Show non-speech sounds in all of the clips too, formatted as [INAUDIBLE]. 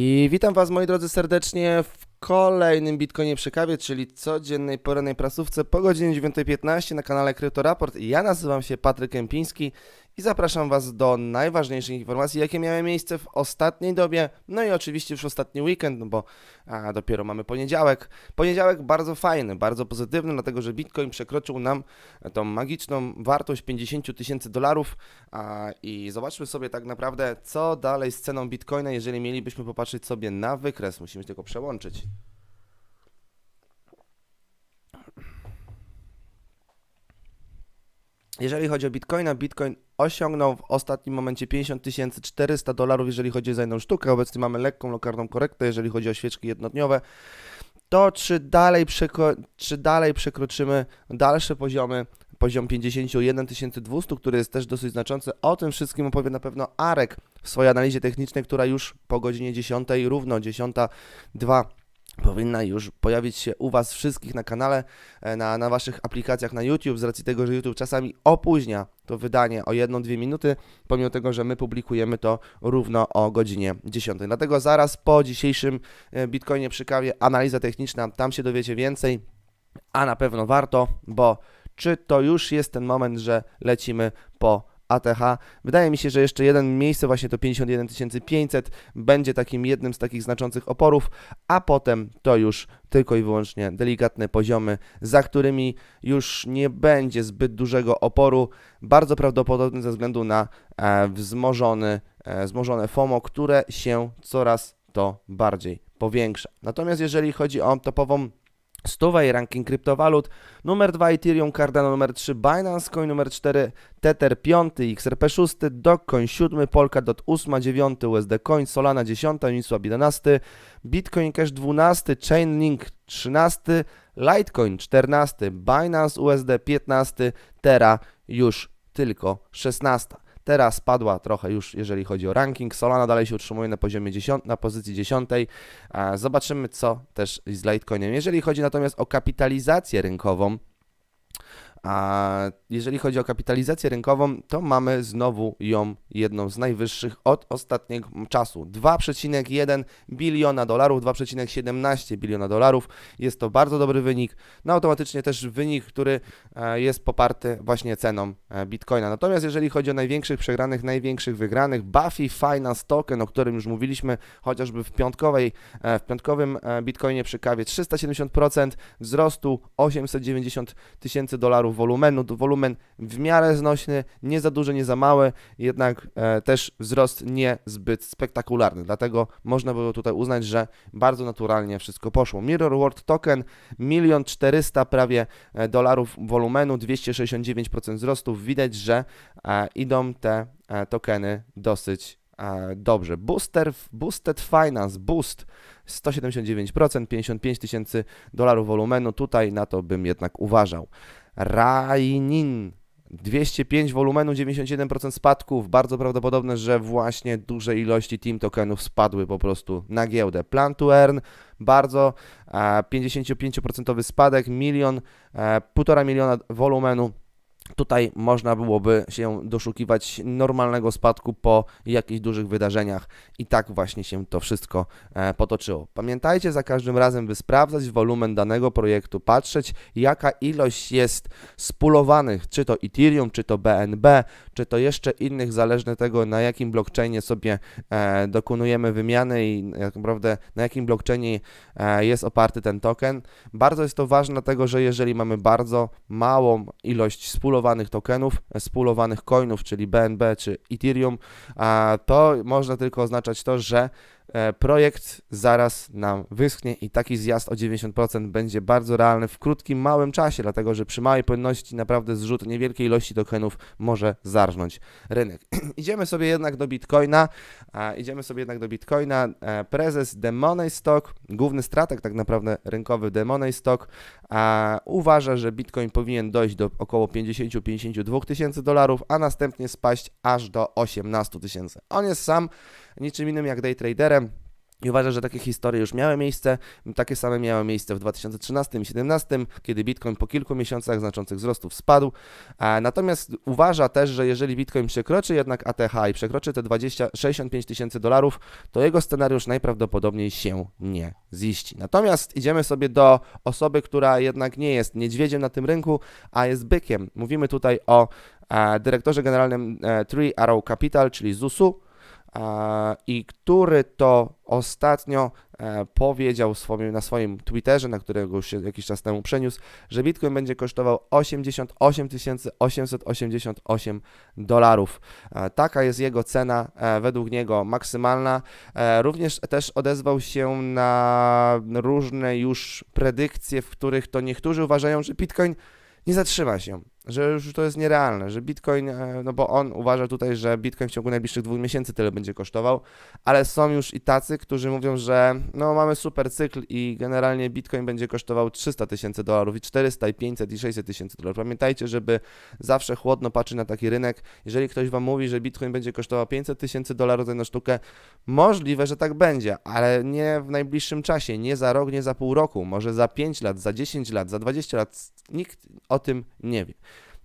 I witam Was, moi drodzy, serdecznie w kolejnym Bitcoinie przy kawie, czyli codziennej porannej prasówce po godzinie 9.15 na kanale Kryptoraport. Ja nazywam się Patryk Kępiński i zapraszam Was do najważniejszych informacji, jakie miały miejsce w ostatniej dobie, no i oczywiście już ostatni weekend, no bo a, dopiero mamy poniedziałek. Poniedziałek bardzo fajny, bardzo pozytywny, dlatego że Bitcoin przekroczył nam tą magiczną wartość 50 tysięcy dolarów a, i zobaczmy sobie tak naprawdę, co dalej z ceną Bitcoina, jeżeli mielibyśmy popatrzeć sobie na wykres. Musimy tylko przełączyć. Jeżeli chodzi o Bitcoina, Bitcoin osiągnął w ostatnim momencie 50 400 dolarów, jeżeli chodzi o jedną sztukę. Obecnie mamy lekką lokalną korektę, jeżeli chodzi o świeczki jednodniowe. To czy dalej, przeko- czy dalej przekroczymy dalsze poziomy, poziom 51 200, który jest też dosyć znaczący. O tym wszystkim opowie na pewno Arek w swojej analizie technicznej, która już po godzinie 10, równo 10.02 powinna już pojawić się u Was wszystkich na kanale, e, na, na Waszych aplikacjach na YouTube, z racji tego, że YouTube czasami opóźnia to wydanie o 1-2 minuty, pomimo tego, że my publikujemy to równo o godzinie 10. Dlatego zaraz po dzisiejszym e, Bitcoinie przy kawie analiza techniczna, tam się dowiecie więcej, a na pewno warto, bo czy to już jest ten moment, że lecimy po ATH. Wydaje mi się, że jeszcze jeden miejsce, właśnie to 51 500, będzie takim jednym z takich znaczących oporów, a potem to już tylko i wyłącznie delikatne poziomy, za którymi już nie będzie zbyt dużego oporu, bardzo prawdopodobny ze względu na e, wzmożony, e, wzmożone FOMO, które się coraz to bardziej powiększa. Natomiast jeżeli chodzi o topową Stówę i ranking kryptowalut. Numer 2 Ethereum, Cardano. Numer 3 Binance Coin, numer 4 Tether. 5, XRP 6, Dogecoin. 7, Polkadot 8, 9, USD Coin, Solana. 10, Uniswap 11, Bitcoin Cash 12, Chainlink 13, Litecoin 14, Binance USD 15, Terra już tylko 16. Teraz spadła trochę już, jeżeli chodzi o ranking. Solana dalej się utrzymuje na poziomie 10, na pozycji 10. E, Zobaczymy, co też z Litecoinem. Jeżeli chodzi natomiast o kapitalizację rynkową, a jeżeli chodzi o kapitalizację rynkową, to mamy znowu ją jedną z najwyższych od ostatniego czasu. 2,1 biliona dolarów, 2,17 biliona dolarów. Jest to bardzo dobry wynik. No automatycznie też wynik, który e, jest poparty właśnie ceną e, Bitcoina. Natomiast jeżeli chodzi o największych przegranych, największych wygranych, Buffy Finance Token, o którym już mówiliśmy chociażby w piątkowej, e, w piątkowym Bitcoinie przy kawie, 370% wzrostu, 890 tysięcy dolarów wolumenu. Wolumen w miarę znośny, nie za duży, nie za mały, jednak e, też wzrost nie zbyt spektakularny. Dlatego można było tutaj uznać, że bardzo naturalnie wszystko poszło. Mirror World Token 1 400 prawie e, dolarów wolumenu, 269% wzrostu. Widać, że e, idą te tokeny dosyć dobrze. Booster, Boosted Finance, Boost 179%, 55 tysięcy dolarów wolumenu. Tutaj na to bym jednak uważał. Rainin 205 wolumenu, 91% spadków. Bardzo prawdopodobne, że właśnie duże ilości team tokenów spadły po prostu na giełdę. Plan to earn bardzo e, 55% spadek, milion, e, półtora miliona wolumenu. Tutaj można byłoby się doszukiwać normalnego spadku po jakichś dużych wydarzeniach i tak właśnie się to wszystko e, potoczyło. Pamiętajcie za każdym razem, by sprawdzać wolumen danego projektu, patrzeć jaka ilość jest spulowanych, czy to Ethereum, czy to BNB, czy to jeszcze innych, zależne tego na jakim blockchainie sobie e, dokonujemy wymiany i tak naprawdę na jakim blockchainie e, jest oparty ten token. Bardzo jest to ważne, dlatego że jeżeli mamy bardzo małą ilość spulowanych tokenów, e, spulowanych coinów, czyli BNB czy Ethereum, to można tylko oznaczać to, że projekt zaraz nam wyschnie i taki zjazd o 90% będzie bardzo realny w krótkim, małym czasie, dlatego że przy małej płynności naprawdę zrzut niewielkiej ilości tokenów może zarżnąć rynek. [CLEARS THROAT] idziemy sobie jednak do Bitcoina, a, idziemy sobie jednak do Bitcoina. E, prezes The Money Stock, główny strateg tak naprawdę rynkowy The Money Stock, a, uważa, że Bitcoin powinien dojść do około 50-52 tysięcy dolarów, a następnie spaść aż do 18 tysięcy. On jest sam niczym innym jak day traderem. I uważam, że takie historie już miały miejsce. Takie same miały miejsce w 2013 i 2017, kiedy Bitcoin po kilku miesiącach znaczących wzrostów spadł. Natomiast uważa też, że jeżeli Bitcoin przekroczy jednak ATH i przekroczy te 20, 65 tysięcy dolarów, to jego scenariusz najprawdopodobniej się nie ziści. Natomiast idziemy sobie do osoby, która jednak nie jest niedźwiedziem na tym rynku, a jest bykiem. Mówimy tutaj o dyrektorze generalnym e, Three Arrow Capital, czyli ZUS-u, e, i który to ostatnio e, powiedział swoim, na swoim Twitterze, na którego już się jakiś czas temu przeniósł, że Bitcoin będzie kosztował 88 888 dolarów. E, Taka jest jego cena, e, według niego maksymalna. Również też odezwał się na różne już predykcje, w których to niektórzy uważają, że Bitcoin nie zatrzyma się, że już to jest nierealne, że Bitcoin, e, no bo on uważa tutaj, że Bitcoin w ciągu najbliższych dwóch miesięcy tyle będzie kosztował, ale są już i tacy, którzy mówią, że no mamy super cykl i generalnie Bitcoin będzie kosztował 300 tysięcy dolarów i 400 i 500 i 600 tysięcy dolarów. Pamiętajcie, żeby zawsze chłodno patrzeć na taki rynek. Jeżeli ktoś Wam mówi, że Bitcoin będzie kosztował 500 tysięcy dolarów za jedną sztukę, możliwe, że tak będzie, ale nie w najbliższym czasie, nie za rok, nie za pół roku, może za 5 lat, za 10 lat, za 20 lat, nikt o tym nie wie.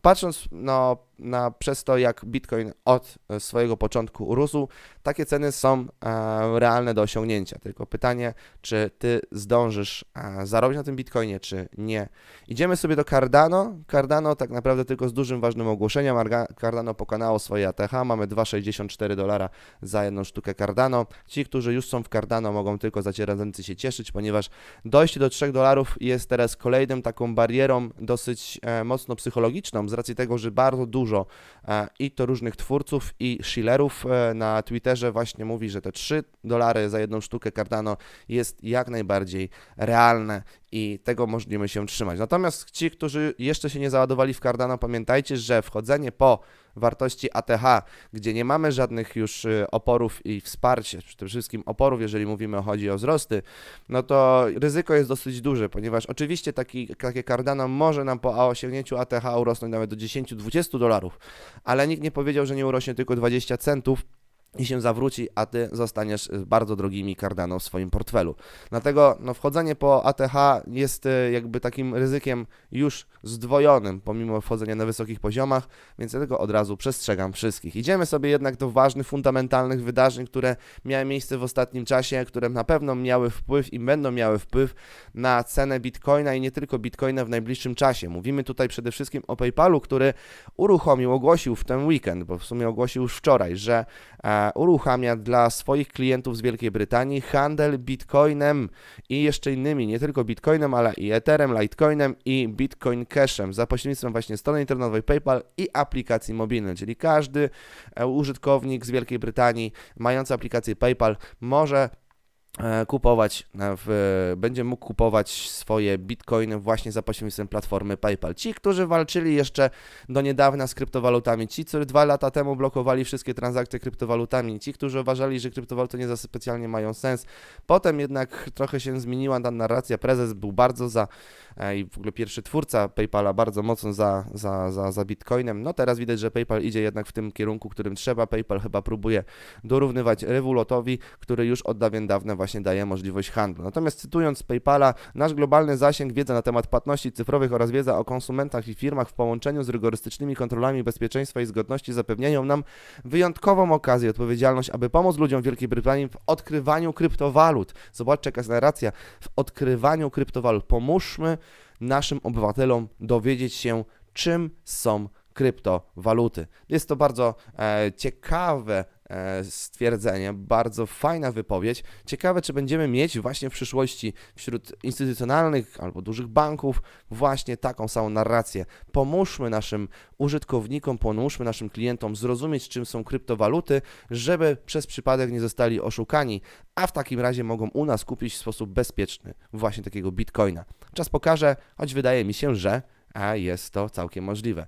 Patrząc no, na, przez to, jak Bitcoin od e, swojego początku rósł, takie ceny są e, realne do osiągnięcia. Tylko pytanie, czy ty zdążysz e, zarobić na tym Bitcoinie, czy nie. Idziemy sobie do Cardano. Cardano tak naprawdę tylko z dużym ważnym ogłoszeniem. Cardano pokonało swoje ATH. Mamy 2,64 dolara za jedną sztukę Cardano. Ci, którzy już są w Cardano, mogą tylko zacierający się cieszyć, ponieważ dojście do 3 dolarów jest teraz kolejnym taką barierą dosyć mocno psychologiczną, z racji tego, że bardzo dużo e, i to różnych twórców i shillerów e, na Twitterze właśnie mówi, że te 3 dolary za jedną sztukę Cardano jest jak najbardziej realne i tego możemy się trzymać. Natomiast ci, którzy jeszcze się nie załadowali w Cardano, pamiętajcie, że wchodzenie po wartości ATH, gdzie nie mamy żadnych już y, oporów i wsparcia, przede wszystkim oporów, jeżeli mówimy chodzi o wzrosty, no to ryzyko jest dosyć duże, ponieważ oczywiście taki, takie Cardano może nam po osiągnięciu ATH urosnąć nawet do 10-20 dolarów, ale nikt nie powiedział, że nie urośnie tylko 20 centów, i się zawróci, a ty zostaniesz z bardzo drogimi Cardano w swoim portfelu. Dlatego no, wchodzenie po ATH jest y, jakby takim ryzykiem już zdwojonym, pomimo wchodzenia na wysokich poziomach, więc dlatego od razu przestrzegam wszystkich. Idziemy sobie jednak do ważnych, fundamentalnych wydarzeń, które miały miejsce w ostatnim czasie, które na pewno miały wpływ i będą miały wpływ na cenę Bitcoina i nie tylko Bitcoina w najbliższym czasie. Mówimy tutaj przede wszystkim o PayPalu, który uruchomił, ogłosił w ten weekend, bo w sumie ogłosił już wczoraj, że e, uruchamia dla swoich klientów z Wielkiej Brytanii handel Bitcoinem i jeszcze innymi, nie tylko Bitcoinem, ale i Etherem, Litecoinem i Bitcoin Cashem za pośrednictwem właśnie strony internetowej PayPal i aplikacji mobilnej, czyli każdy e, użytkownik z Wielkiej Brytanii mający aplikację PayPal może kupować, e, w, będzie mógł kupować swoje bitcoiny właśnie za pośrednictwem platformy PayPal. Ci, którzy walczyli jeszcze do niedawna z kryptowalutami, ci, którzy dwa lata temu blokowali wszystkie transakcje kryptowalutami, ci, którzy uważali, że kryptowaluty nie za specjalnie mają sens, potem jednak trochę się zmieniła ta narracja, prezes był bardzo za e, i w ogóle pierwszy twórca PayPala bardzo mocno za, za, za, za bitcoinem, no teraz widać, że PayPal idzie jednak w tym kierunku, którym trzeba, PayPal chyba próbuje dorównywać Revolutowi, który już od dawien dawna właśnie daje możliwość handlu. Natomiast cytując PayPala, nasz globalny zasięg, wiedza na temat płatności cyfrowych oraz wiedza o konsumentach i firmach w połączeniu z rygorystycznymi kontrolami bezpieczeństwa i zgodności zapewniają nam wyjątkową okazję odpowiedzialność, aby pomóc ludziom w Wielkiej Brytanii w odkrywaniu kryptowalut. Zobaczcie, jaka jest narracja. W odkrywaniu kryptowalut. Pomóżmy naszym obywatelom dowiedzieć się, czym są kryptowaluty. Jest to bardzo e, ciekawe stwierdzenie, bardzo fajna wypowiedź. Ciekawe, czy będziemy mieć właśnie w przyszłości wśród instytucjonalnych albo dużych banków właśnie taką samą narrację. Pomóżmy naszym użytkownikom, pomóżmy naszym klientom zrozumieć, czym są kryptowaluty, żeby przez przypadek nie zostali oszukani, a w takim razie mogą u nas kupić w sposób bezpieczny właśnie takiego bitcoina. Czas pokaże, choć wydaje mi się, że a jest to całkiem możliwe.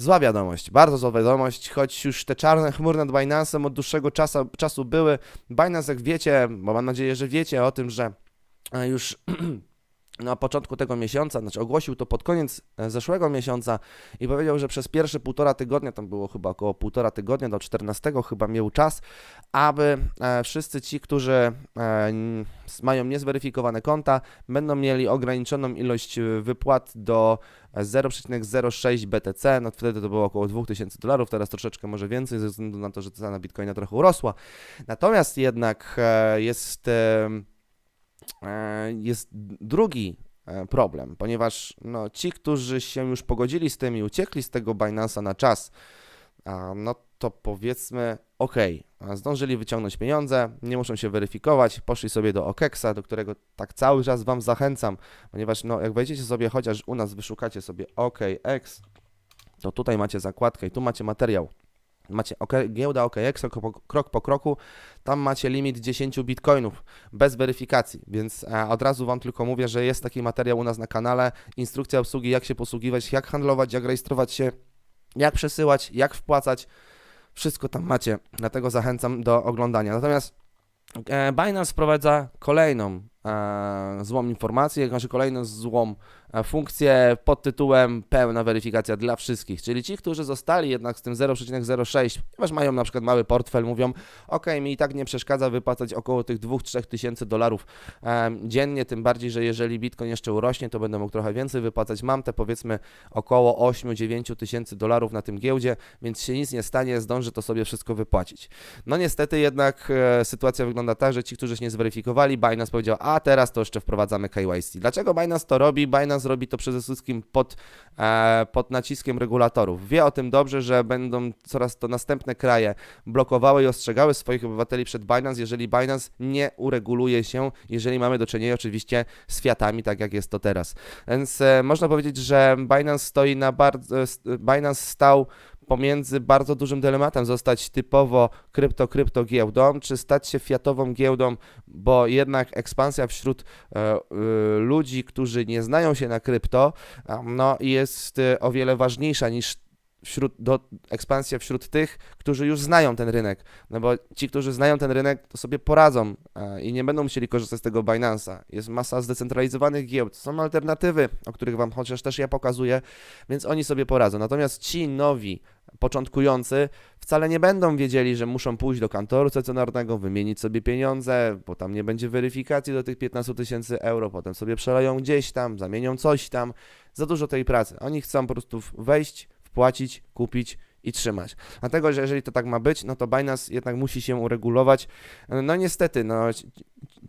Zła wiadomość, bardzo zła wiadomość, choć już te czarne chmury nad Binance'em od dłuższego czasu, czasu były. Binance, jak wiecie, bo mam nadzieję, że wiecie o tym, że e, już [CLEARS THROAT] na początku tego miesiąca, znaczy ogłosił to pod koniec e, zeszłego miesiąca i powiedział, że przez pierwsze półtora tygodnia, tam było chyba około półtora tygodnia do 14 chyba miał czas, aby e, wszyscy ci, którzy e, mają niezweryfikowane konta, będą mieli ograniczoną ilość wypłat do e, 0,06 BTC, no wtedy to było około 2000 dolarów, teraz troszeczkę może więcej, ze względu na to, że cena Bitcoina trochę urosła. Natomiast jednak jest... E, jest drugi e, problem, ponieważ no, ci, którzy się już pogodzili z tym i uciekli z tego Binance'a na czas, no to powiedzmy, ok, zdążyli wyciągnąć pieniądze, nie muszą się weryfikować, poszli sobie do OKEXa, do którego tak cały czas Wam zachęcam, ponieważ no, jak wejdziecie sobie, chociaż u nas wyszukacie sobie OKX, to tutaj macie zakładkę i tu macie materiał. Macie OK, giełda OKX krok po, krok po kroku, tam macie limit 10 bitcoinów bez weryfikacji, więc e, od razu Wam tylko mówię, że jest taki materiał u nas na kanale, instrukcja obsługi, jak się posługiwać, jak handlować, jak rejestrować się, jak przesyłać, jak wpłacać, wszystko tam macie, dlatego zachęcam do oglądania. Natomiast e, Binance wprowadza kolejną e, złą informację, znaczy kolejną złą funkcję pod tytułem pełna weryfikacja dla wszystkich, czyli ci, którzy zostali jednak z tym 0,06, ponieważ mają na przykład mały portfel, mówią, ok, mi i tak nie przeszkadza wypłacać około tych 2-3 tysięcy dolarów dziennie, tym bardziej, że jeżeli Bitcoin jeszcze urośnie, to będę mógł trochę więcej wypłacać. Mam te powiedzmy około 8-9 tysięcy dolarów na tym giełdzie, więc się nic nie stanie, zdążę to sobie wszystko wypłacić. No niestety jednak e, sytuacja wygląda tak, że ci, którzy się nie zweryfikowali, Binance powiedział, a teraz to jeszcze wprowadzamy KYC. Dlaczego Binance to robi? Binance robi to przede wszystkim pod, e, pod naciskiem regulatorów. Wie o tym dobrze, że będą coraz to następne kraje blokowały i ostrzegały swoich obywateli przed Binance, jeżeli Binance nie ureguluje się, jeżeli mamy do czynienia oczywiście z fiatami, tak jak jest to teraz. Więc e, można powiedzieć, że Binance stoi na bardzo, Binance stał pomiędzy bardzo dużym dylematem zostać typowo krypto-krypto giełdą, czy stać się fiatową giełdą, bo jednak ekspansja wśród e, y, ludzi, którzy nie znają się na krypto, no jest y, o wiele ważniejsza niż wśród, do, ekspansja wśród tych, którzy już znają ten rynek. No bo ci, którzy znają ten rynek, to sobie poradzą e, i nie będą musieli korzystać z tego Binance'a. Jest masa zdecentralizowanych giełd, są alternatywy, o których Wam chociaż też ja pokazuję, więc oni sobie poradzą. Natomiast ci nowi, początkujący wcale nie będą wiedzieli, że muszą pójść do kantoru stacjonarnego, wymienić sobie pieniądze, bo tam nie będzie weryfikacji do tych 15 tysięcy euro, potem sobie przeleją gdzieś tam, zamienią coś tam. Za dużo tej pracy. Oni chcą po prostu wejść, wpłacić, kupić i trzymać. Dlatego, że jeżeli to tak ma być, no to Binance jednak musi się uregulować. No niestety, no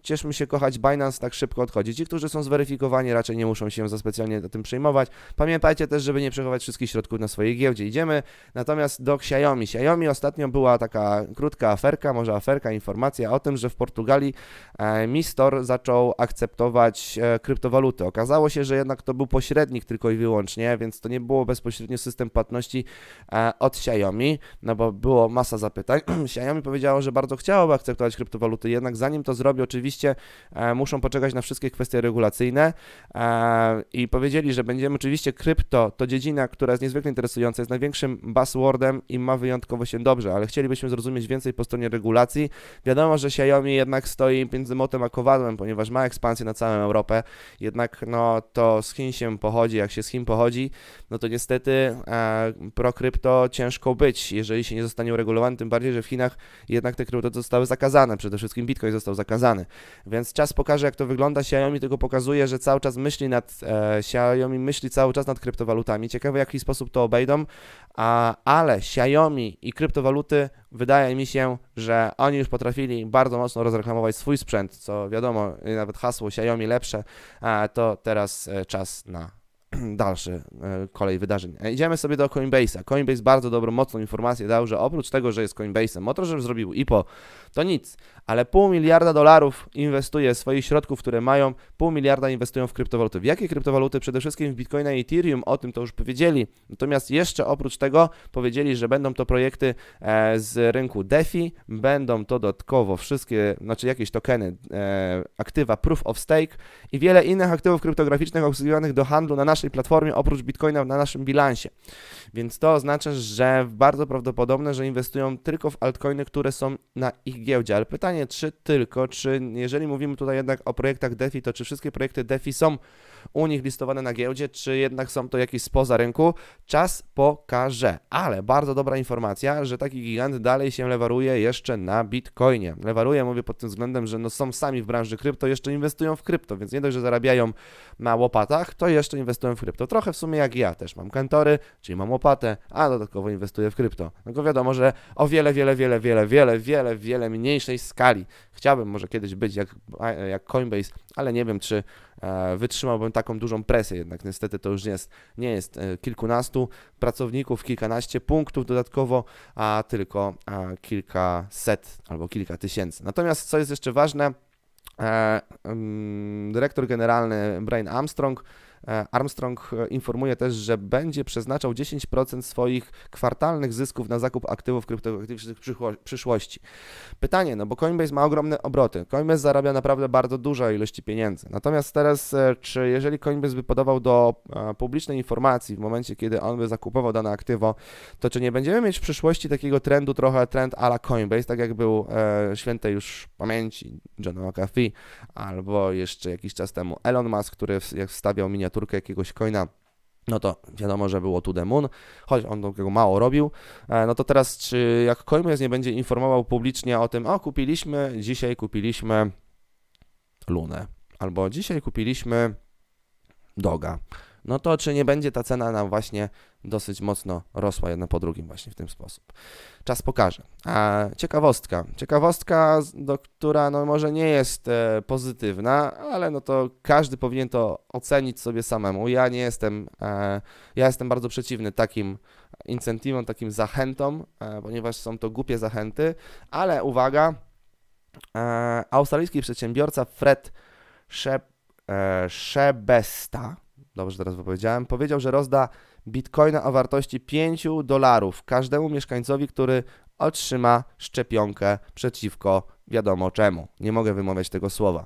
cieszmy się kochać, Binance tak szybko odchodzi. Ci, którzy są zweryfikowani, raczej nie muszą się za specjalnie tym przejmować. Pamiętajcie też, żeby nie przechować wszystkich środków na swojej giełdzie. Idziemy natomiast do Xiaomi. Xiaomi ostatnio była taka krótka aferka, może aferka, informacja o tym, że w Portugalii e, Mi Store zaczął akceptować e, kryptowaluty. Okazało się, że jednak to był pośrednik tylko i wyłącznie, więc to nie było bezpośrednio system płatności e, od Xiaomi, no bo było masa zapytań. [CLEARS THROAT] Xiaomi powiedziało, że bardzo chciałoby akceptować kryptowaluty, jednak zanim to zrobi, oczywiście e, muszą poczekać na wszystkie kwestie regulacyjne e, i powiedzieli, że będziemy oczywiście krypto, to dziedzina, która jest niezwykle interesująca, jest największym buzzwordem i ma wyjątkowo się dobrze, ale chcielibyśmy zrozumieć więcej po stronie regulacji. Wiadomo, że Xiaomi jednak stoi między motem a kowadłem, ponieważ ma ekspansję na całą Europę, jednak no to z Chin się pochodzi, jak się z Chin pochodzi, no to niestety e, pro krypto ciężko być, jeżeli się nie zostanie uregulowany, tym bardziej, że w Chinach jednak te krypto zostały zakazane, przede wszystkim Bitcoin został zakazany, więc czas pokaże jak to wygląda, Xiaomi tylko pokazuje, że cały czas myśli nad, e, Xiaomi myśli cały czas nad kryptowalutami, ciekawe w jaki sposób to obejdą, a, ale Xiaomi i kryptowaluty wydaje mi się, że oni już potrafili bardzo mocno rozreklamować swój sprzęt, co wiadomo, nawet hasło Xiaomi lepsze, a to teraz e, czas na [CLEARS THROAT] dalszy e, kolej wydarzeń. E, Idziemy sobie do Coinbase'a. Coinbase bardzo dobrą, mocną informację dał, że oprócz tego, że jest Coinbase'em, o to, że zrobił IPO, to nic, ale pół miliarda dolarów inwestuje swoich środków, które mają, pół miliarda inwestują w kryptowaluty. W jakie kryptowaluty? Przede wszystkim w Bitcoina i Ethereum, o tym to już powiedzieli. Natomiast jeszcze oprócz tego powiedzieli, że będą to projekty e, z rynku DeFi, będą to dodatkowo wszystkie, znaczy jakieś tokeny, aktywa Proof of Stake i wiele innych aktywów kryptograficznych obsługiwanych do handlu na naszym naszej platformie oprócz Bitcoina na naszym bilansie. Więc to oznacza, że bardzo prawdopodobne, że inwestują tylko w altcoiny, które są na ich giełdzie. Ale pytanie, czy tylko, czy jeżeli mówimy tutaj jednak o projektach DeFi, to czy wszystkie projekty DeFi są u nich listowane na giełdzie, czy jednak są to jakieś spoza rynku? Czas pokaże. Ale bardzo dobra informacja, że taki gigant dalej się lewaruje jeszcze na Bitcoinie. Lewaruje, mówię pod tym względem, że no są sami w branży krypto, jeszcze inwestują w krypto, więc nie dość, że zarabiają na łopatach, to jeszcze inwestują w krypto. Trochę w sumie jak ja też mam kantory, czyli mam łopatę, a dodatkowo inwestuję w krypto. No wiadomo, że o wiele, wiele, wiele, wiele, wiele, wiele, wiele mniejszej skali. Chciałbym może kiedyś być jak, jak Coinbase, ale nie wiem, czy e, wytrzymałbym taką dużą presję, jednak niestety to już jest, nie jest e, kilkunastu pracowników, kilkanaście punktów dodatkowo, a tylko kilkaset albo kilka tysięcy. Natomiast co jest jeszcze ważne, e, mm, dyrektor generalny Brian Armstrong Armstrong e, informuje też, że będzie przeznaczał 10% swoich kwartalnych zysków na zakup aktywów kryptoaktywnych w przyszłości. Pytanie, no bo Coinbase ma ogromne obroty. Coinbase zarabia naprawdę bardzo duże ilości pieniędzy. Natomiast teraz, e, czy jeżeli Coinbase by podawał do e, publicznej informacji w momencie, kiedy on by zakupował dane aktywo, to czy nie będziemy mieć w przyszłości takiego trendu, trochę trend ala Coinbase, tak jak był e, świętej już pamięci John McAfee, albo jeszcze jakiś czas temu Elon Musk, który jak wstawiał miniaturkę jakiegoś coina, no to wiadomo, że było to the moon, choć on tego mało robił. E, No to teraz, czy jak Coinbase nie będzie informował publicznie o tym, o kupiliśmy, dzisiaj kupiliśmy Lunę, albo dzisiaj kupiliśmy Doga, no to czy nie będzie ta cena nam właśnie dosyć mocno rosła jedna po drugim właśnie w ten sposób. Czas pokaże. A ciekawostka. Ciekawostka, do, która no może nie jest e, pozytywna, ale no to każdy powinien to ocenić sobie samemu. Ja nie jestem, e, ja jestem bardzo przeciwny takim incentywom, takim zachętom, e, ponieważ są to głupie zachęty, ale uwaga, e, australijski przedsiębiorca Fred e, Shebesta, dobrze teraz wypowiedziałem, powiedział, że rozda bitcoina o wartości 5 dolarów każdemu mieszkańcowi, który otrzyma szczepionkę przeciwko wiadomo czemu. Nie mogę wymawiać tego słowa.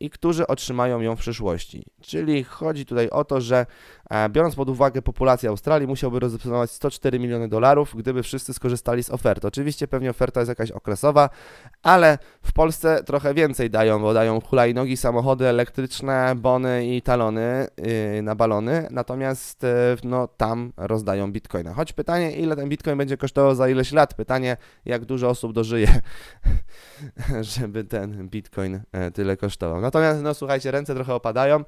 I którzy otrzymają ją w przyszłości. Czyli chodzi tutaj o to, że e, biorąc pod uwagę populację Australii, musiałby rozdysponować 104 miliony dolarów, gdyby wszyscy skorzystali z oferty. Oczywiście pewnie oferta jest jakaś okresowa, ale w Polsce trochę więcej dają, bo dają hulajnogi, samochody elektryczne, bony i talony yy, na balony, natomiast yy, no, tam rozdają bitcoina. Choć pytanie, ile ten bitcoin będzie kosztował za ileś lat? Pytanie, jak dużo osób dożyje, [LAUGHS] żeby ten bitcoin e, tyle kosztował. Natomiast, no słuchajcie, ręce trochę opadają,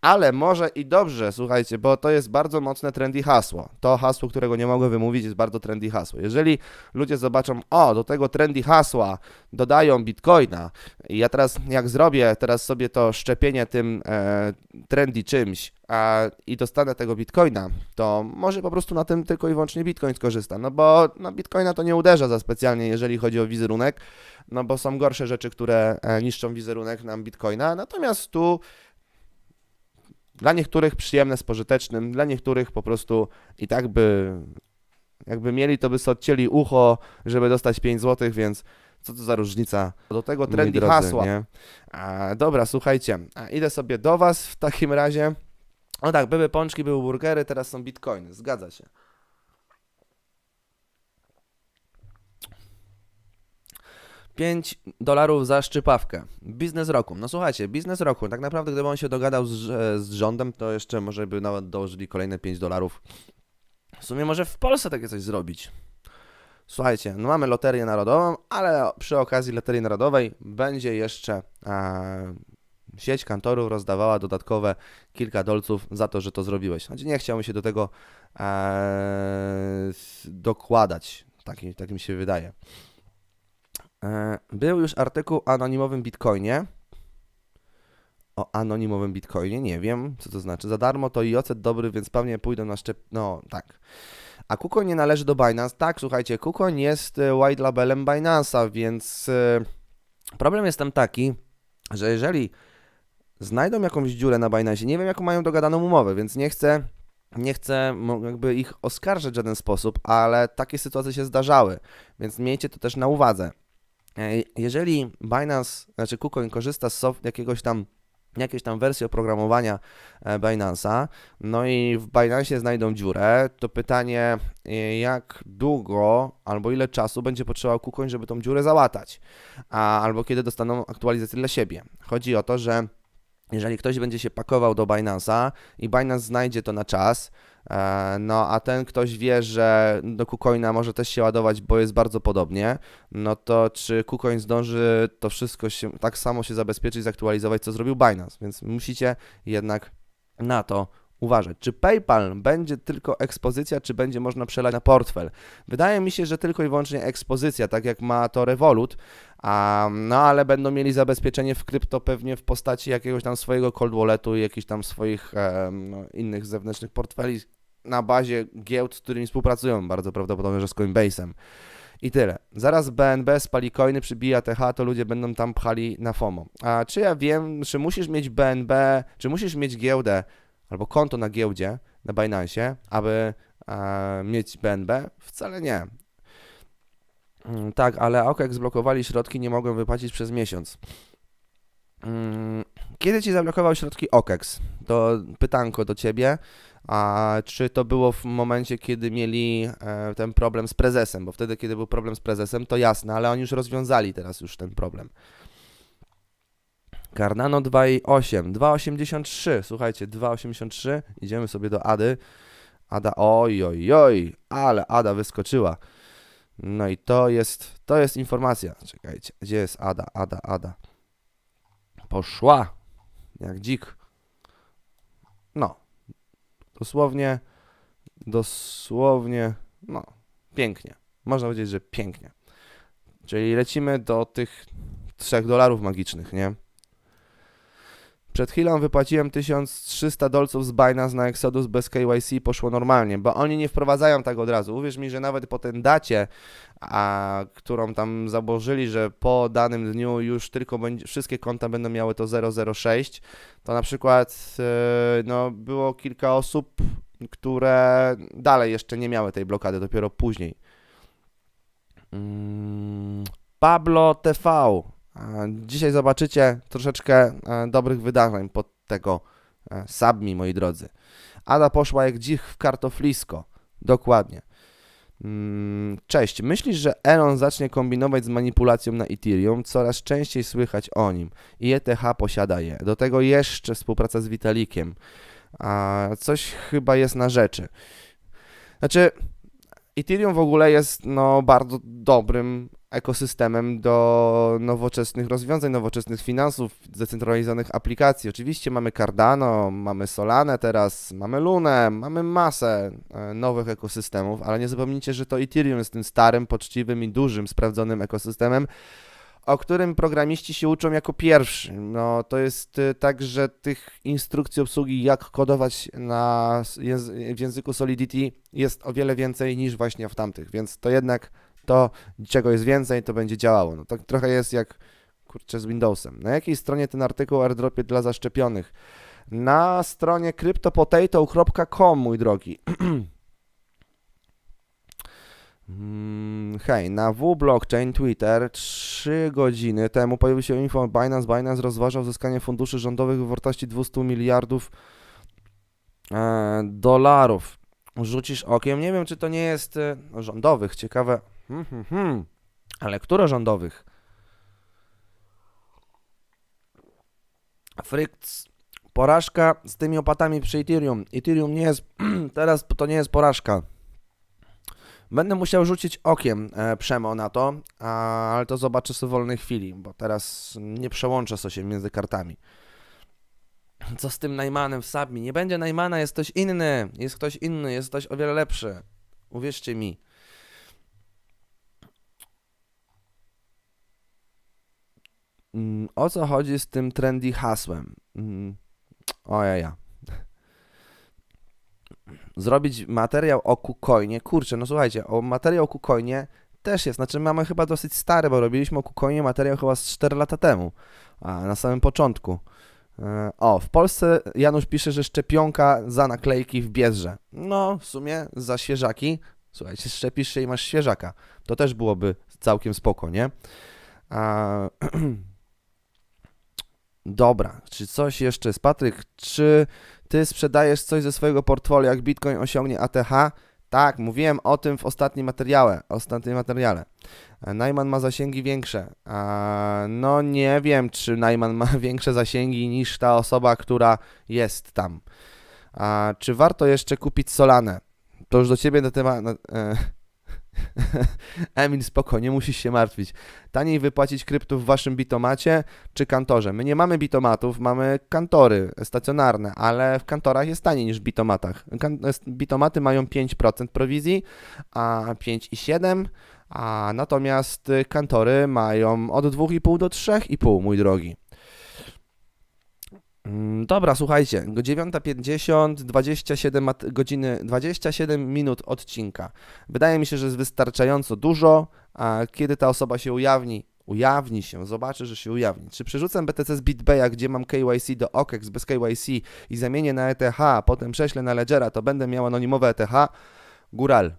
ale może i dobrze, słuchajcie, bo to jest bardzo mocne trendy hasło. To hasło, którego nie mogę wymówić, jest bardzo trendy hasło. Jeżeli ludzie zobaczą, o, do tego trendy hasła dodają bitcoina i ja teraz, jak zrobię teraz sobie to szczepienie tym e, trendy czymś i dostanę tego bitcoina, to może po prostu na tym tylko i wyłącznie bitcoin skorzysta, no bo no, bitcoina to nie uderza za specjalnie, jeżeli chodzi o wizerunek, no bo są gorsze rzeczy, które e, niszczą wizerunek nam bitcoina, natomiast tu dla niektórych przyjemne z pożytecznym, dla niektórych po prostu i tak by, jakby mieli, to by sobie odcięli ucho, żeby dostać 5 zł, więc co to za różnica? Do tego trendy drodzy, hasła. nie? A, dobra, słuchajcie, a idę sobie do Was w takim razie. No tak, były pączki, były burgery, teraz są bitcoiny, zgadza się. Pięć dolarów za szczypawkę. Biznes roku. No słuchajcie, biznes roku. Tak naprawdę, gdyby on się dogadał z, z rządem, to jeszcze może by nawet dołożyli kolejne 5 dolarów. W sumie może w Polsce takie coś zrobić. Słuchajcie, no mamy loterię narodową, ale przy okazji loterii narodowej będzie jeszcze e, sieć kantorów rozdawała dodatkowe kilka dolców za to, że to zrobiłeś. Znaczy nie chciałbym się do tego e, dokładać, tak, tak mi się wydaje. E, był już artykuł o anonimowym bitcoinie. O anonimowym bitcoinie, nie wiem co to znaczy. Za darmo to i ocet dobry, więc pewnie pójdą na szczep... No, tak. A KuCoin nie należy do Binance. Tak, słuchajcie, KuCoin jest e, white labelem Binance'a, więc e, problem jest tam taki, że jeżeli znajdą jakąś dziurę na Binance, nie wiem jaką mają dogadaną umowę, więc nie chcę, nie chcę jakby ich oskarżać w żaden sposób, ale takie sytuacje się zdarzały, więc miejcie to też na uwadze. Jeżeli Binance, znaczy KuCoin korzysta z soft, jakiegoś tam jakieś tam wersje oprogramowania e, Binance'a, no i w Binance znajdą dziurę, to pytanie, e, jak długo albo ile czasu będzie potrzebował KuCoin, żeby tą dziurę załatać, a, albo kiedy dostaną aktualizację dla siebie. Chodzi o to, że jeżeli ktoś będzie się pakował do Binance'a i Binance znajdzie to na czas, e, no a ten ktoś wie, że do KuCoina może też się ładować, bo jest bardzo podobnie, no to czy KuCoin zdąży to wszystko się tak samo się zabezpieczyć, zaktualizować, co zrobił Binance, więc musicie jednak na to uważać. Czy PayPal będzie tylko ekspozycja, czy będzie można przelać na portfel? Wydaje mi się, że tylko i wyłącznie ekspozycja, tak jak ma to Revolut, a, no ale będą mieli zabezpieczenie w krypto pewnie w postaci jakiegoś tam swojego cold walletu i jakichś tam swoich em, no, innych zewnętrznych portfeli na bazie giełd, z którymi współpracują, bardzo prawdopodobnie, że z Coinbase'em. I tyle. Zaraz BNB spali coiny, przybija TH, to ludzie będą tam pchali na FOMO. A czy ja wiem, czy musisz mieć BNB, czy musisz mieć giełdę albo konto na giełdzie, na Binance, aby e, mieć BNB? Wcale nie. Mm, Tak, ale OKEX zblokowali środki, nie mogłem wypłacić przez miesiąc. Mm, Kiedy ci zablokował środki OKEX? To pytanko do ciebie. A czy to było w momencie, kiedy mieli e, ten problem z prezesem? Bo wtedy, kiedy był problem z prezesem, to jasne, ale oni już rozwiązali teraz już ten problem. Cardano 2,8, 2,83, słuchajcie, 2,83, idziemy sobie do Ady. Ada, oj, oj, oj, ale Ada wyskoczyła. No i to jest, to jest informacja. Czekajcie, gdzie jest Ada, Ada, Ada? Poszła, jak dzik. No, dosłownie, dosłownie, no, pięknie. Można powiedzieć, że pięknie. Czyli lecimy do tych 3 dolarów magicznych, nie? Przed chwilą wypłaciłem 1300 dolców z Binance na Exodus bez KYC, poszło normalnie, bo oni nie wprowadzają tak od razu. Uwierz mi, że nawet po ten dacie, a, którą tam założyli, że po danym dniu już tylko będzie, wszystkie konta będą miały to 006, to na przykład e, no, było kilka osób, które dalej jeszcze nie miały tej blokady, dopiero później. Mm, Pablo TV. Dzisiaj zobaczycie troszeczkę e, dobrych wydarzeń pod tego e, submi, moi drodzy. Ada poszła jak dzich w kartoflisko. Dokładnie. Mm, Cześć. Myślisz, że Elon zacznie kombinować z manipulacją na Ethereum? Coraz częściej słychać o nim. I ETH posiada je. Do tego jeszcze współpraca z Vitalikiem. A coś chyba jest na rzeczy. Znaczy, Ethereum w ogóle jest no, bardzo dobrym ekosystemem do nowoczesnych rozwiązań, nowoczesnych finansów, zdecentralizowanych aplikacji. Oczywiście mamy Cardano, mamy Solanę teraz, mamy Lunę, mamy masę e, nowych ekosystemów, ale nie zapomnijcie, że to Ethereum jest tym starym, poczciwym i dużym, sprawdzonym ekosystemem, o którym programiści się uczą jako pierwszy. No, to jest y, tak, że tych instrukcji obsługi, jak kodować na w języku Solidity jest o wiele więcej niż właśnie w tamtych, więc to jednak to, czego jest więcej, to będzie działało. No, tak trochę jest jak, kurczę, z Windowsem. Na jakiej stronie ten artykuł o airdropie dla zaszczepionych? Na stronie cryptopotato.com, mój drogi. [CLEARS THROAT] Mm, Hej, na W Blockchain Twitter 3 godziny temu pojawił się info Binance. Binance rozważa uzyskanie funduszy rządowych w wartości 200 miliardów e, dolarów. Rzucisz okiem. Nie wiem, czy to nie jest e, rządowych. Ciekawe. Hmm, hmm, hmm. Ale które rządowych? Fryks. Porażka z tymi opłatami przy Ethereum. Ethereum nie jest. [CLEARS THROAT] teraz to nie jest porażka. Będę musiał rzucić okiem e, przemo na to, a, ale to zobaczę sobie w wolnej chwili, bo teraz nie przełączę sobie między kartami. Co z tym Najmanem w Sabmi? Nie będzie Najmana, jest ktoś inny. Jest ktoś inny, jest ktoś o wiele lepszy. Uwierzcie mi. Mm, O co chodzi z tym trendy hasłem? Mm, Ojeja. Zrobić materiał o KuCoinie. Kurczę, no słuchajcie, o materiał o KuCoinie też jest. Znaczy mamy chyba dosyć stary, bo robiliśmy o KuCoinie materiał chyba z 4 lata temu. Na samym początku. E, O, w Polsce Janusz pisze, że szczepionka za naklejki w Biedrze. No, w sumie za świeżaki. Słuchajcie, szczepisz się i masz świeżaka. To też byłoby całkiem spoko, nie? A, [CLEARS THROAT] Dobra, czy coś jeszcze jest? Patryk, czy ty sprzedajesz coś ze swojego portfolio, jak Bitcoin osiągnie ATH? Tak, mówiłem o tym w ostatnim materiale. Ostatnim materiale. E, Najman ma zasięgi większe. No nie wiem, czy Najman ma [LAUGHS] większe zasięgi niż ta osoba, która jest tam. Czy warto jeszcze kupić Solanę? To już do ciebie na temat. Na, e, [LAUGHS] Emil, spoko, nie musisz się martwić. Taniej wypłacić kryptów w waszym bitomacie czy kantorze. My nie mamy bitomatów, mamy kantory stacjonarne, ale w kantorach jest taniej niż w bitomatach. Bitomaty mają 5% prowizji, a 5,7%, a natomiast kantory mają od 2,5 do 3,5, mój drogi. Mm, Dobra, słuchajcie, go 9.50, 27 mat- godziny, 27 minut odcinka. Wydaje mi się, że jest wystarczająco dużo, a kiedy ta osoba się ujawni, ujawni się, zobaczy, że się ujawni. Czy przerzucam BTC z BitBaya, gdzie mam KYC do OKEX bez KYC i zamienię na ETH, a potem prześlę na Ledgera, to będę miał anonimowe ETH? Góral.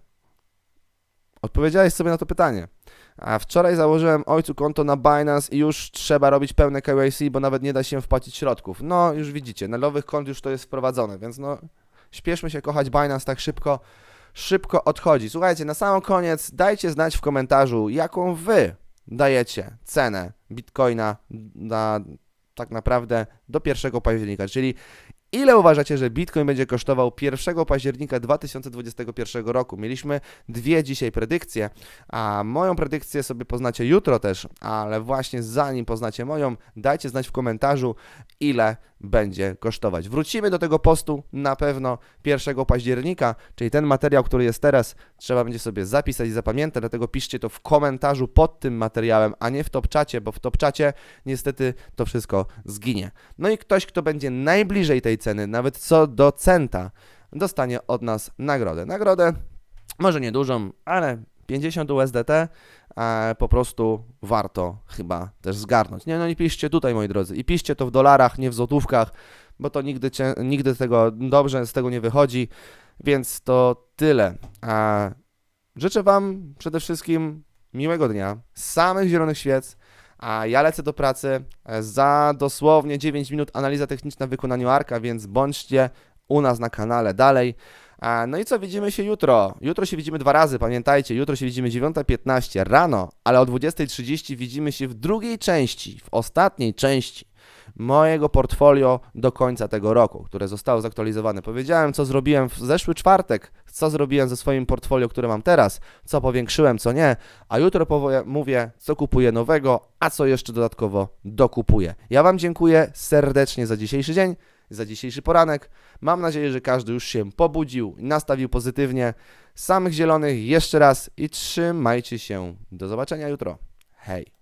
Odpowiedziałeś sobie na to pytanie. A wczoraj założyłem ojcu konto na Binance i już trzeba robić pełne KYC, bo nawet nie da się wpłacić środków. No, już widzicie, na nowych kont już to jest wprowadzone, więc no, śpieszmy się kochać Binance tak szybko, szybko odchodzi. Słuchajcie, na sam koniec dajcie znać w komentarzu, jaką wy dajecie cenę Bitcoina na tak naprawdę do 1 października, czyli ile uważacie, że Bitcoin będzie kosztował 1 października 2021 roku? Mieliśmy dwie dzisiaj predykcje, a moją predykcję sobie poznacie jutro też, ale właśnie zanim poznacie moją, dajcie znać w komentarzu, ile będzie kosztować. Wrócimy do tego postu na pewno 1 października, czyli ten materiał, który jest teraz, trzeba będzie sobie zapisać i zapamiętać, dlatego piszcie to w komentarzu pod tym materiałem, a nie w topczacie, bo w topczacie niestety to wszystko zginie. No i ktoś, kto będzie najbliżej tej ceny, nawet co do centa, dostanie od nas nagrodę. Nagrodę może niedużą, ale 50 USDT e, po prostu warto chyba też zgarnąć. Nie, no i piszcie tutaj, moi drodzy, i piszcie to w dolarach, nie w złotówkach, bo to nigdy, nigdy tego dobrze z tego nie wychodzi, więc to tyle. E, życzę Wam przede wszystkim miłego dnia, samych zielonych świec, a ja lecę do pracy. E, Za dosłownie 9 minut analiza techniczna w wykonaniu Arka, więc bądźcie u nas na kanale dalej. No i co, widzimy się jutro. Jutro się widzimy dwa razy, pamiętajcie, jutro się widzimy 9.15 rano, ale o 20.30 widzimy się w drugiej części, w ostatniej części mojego portfolio do końca tego roku, które zostało zaktualizowane. Powiedziałem, co zrobiłem w zeszły czwartek, co zrobiłem ze swoim portfolio, które mam teraz, co powiększyłem, co nie, a jutro mówię, co kupuję nowego, a co jeszcze dodatkowo dokupuję. Ja Wam dziękuję serdecznie za dzisiejszy dzień, za dzisiejszy poranek. Mam nadzieję, że każdy już się pobudził i nastawił pozytywnie. Samych zielonych jeszcze raz i trzymajcie się. Do zobaczenia jutro. Hej.